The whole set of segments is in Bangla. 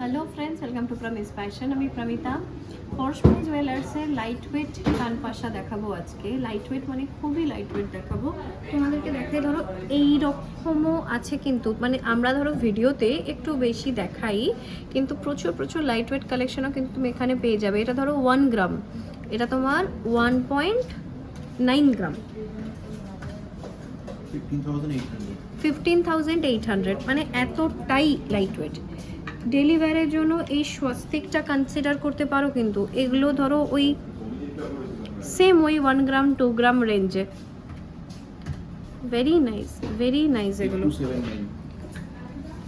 Hello friends welcome to Promise Fashion আমি প্রমিতা। পরশমণি জুয়েলার্সের লাইট ওয়েট কানপাশা দেখাবো আজকে। লাইট ওয়েট মানে খুবই লাইট ওয়েট দেখাবো। তোমাদেরকে দেখাই ধরো এই রকমও আছে কিন্তু মানে আমরা ধরো ভিডিওতে একটু বেশি দেখাই কিন্তু প্রচুর প্রচুর লাইট ওয়েট কালেকশনও কিন্তু তুমি এখানে পেয়ে যাবে। এটা ধরো ওয়ান গ্রাম এটা তোমার one point nine gram 15,800. Fifteen thousand eight hundred মানে এতটাই লাইট ওয়েট ডেলি ওয়্যারের জন্য এই স্বস্তিকটা কনসিডার করতে পারো কিন্তু এগুলো ধরো ওই সেম ওই ওয়ান গ্রাম টু গ্রাম রেঞ্জে ভেরি নাইস ভেরি নাইস এগুলো 8279.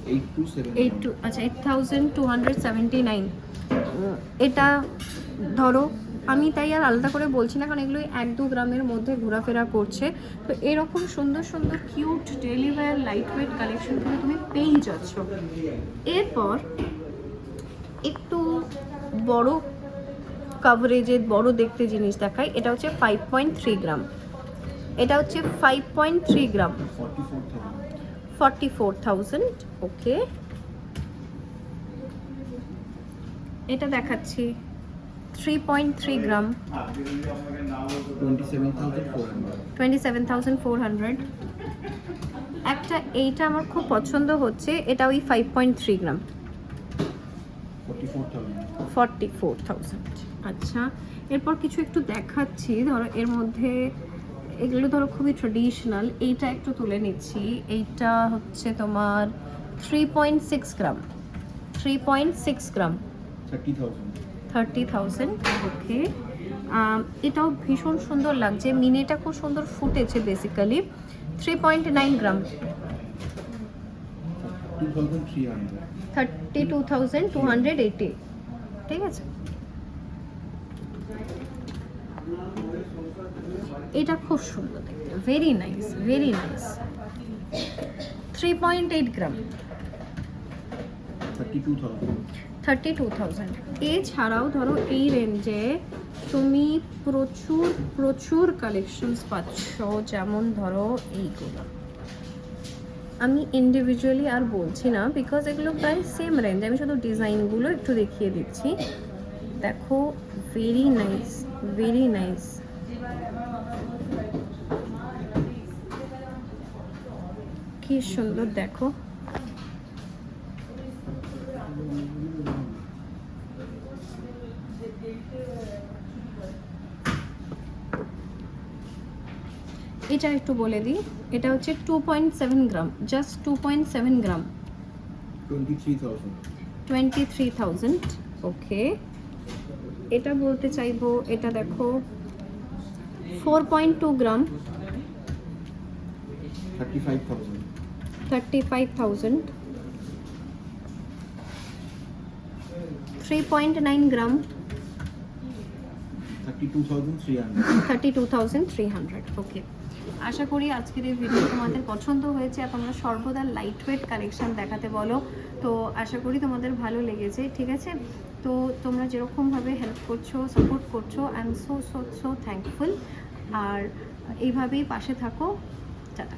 8279. এইট টু আচ্ছা eight thousand two hundred seventy nine এটা ধরো আমি তাই আর আলাদা করে বলছি না কারণ এগুলো এক দু গ্রামের মধ্যে ঘোরাফেরা করছে। তো এরকম সুন্দর সুন্দর cute daily wear light weight collection কিন্তু তুমি পেয়েই যাচ্ছ। এরপর একটু বড় কাভারেজের বড় দেখতে জিনিস দেখায় এটা হচ্ছে ফাইভ পয়েন্ট থ্রি গ্রাম এটা হচ্ছে five point three gram 44,000. Forty four thousand okay এটা দেখাচ্ছি। Three point three gram 27,400. Twenty thousand four hundred একটা এইটা আমার খুব পছন্দ হচ্ছে এটা ওই five point three gram 44,000. Forty four thousand আচ্ছা এরপর কিছু একটু দেখাচ্ছি ধরো এর মধ্যে এগুলো ধরো খুবই ট্রেডিশনাল এইটা একটু তুলে নিচ্ছি এইটা হচ্ছে তোমার three point six gram three point six gram 30,000. Thirty thousand okay. এটাও ভীষণ সুন্দর লাগছে। মিনিটা খুব সুন্দর ফুটেছে basically three point nine gram. Thirty two thousand two hundred eighty ঠিক আছে? এটা খুব সুন্দর দেখতে। Very nice very nice three point eight gram. 32,000. Thirty two thousand এছাড়াও ধরো এই রেঞ্জে তুমি প্রচুর প্রচুর কালেকশনস পাচ্ছ, যেমন ধরো এইগুলো। আমি ইন্ডিভিজুয়ালি আর বলছি না বিকজ এগুলো প্রায় সেম রেঞ্জ আমি শুধু ডিজাইনগুলো একটু দেখিয়ে দিচ্ছি। দেখো ভেরি নাইস ভেরি নাইস কি সুন্দর, দেখো। এটা একটু বলে দিই। এটা হচ্ছে two point seven gram just two point seven gram. Twenty three thousand okay এটা বলতে চাইব এটা দেখো four point two gram. Thirty five thousand three point nine gram. 32,300. Thirty two thousand three hundred okay আশা করি আজকের এই ভিডিও তোমাদের পছন্দ হয়েছে, আর তোমরা সর্বদা লাইট ওয়েট কালেকশন দেখাতে বলো। তো আশা করি তোমাদের ভালো লেগেছে, ঠিক আছে? তো তোমরা যেরকমভাবে হেল্প করছ সাপোর্ট করছ I am so so so thankful আর এইভাবেই পাশে থাকো। টাটা।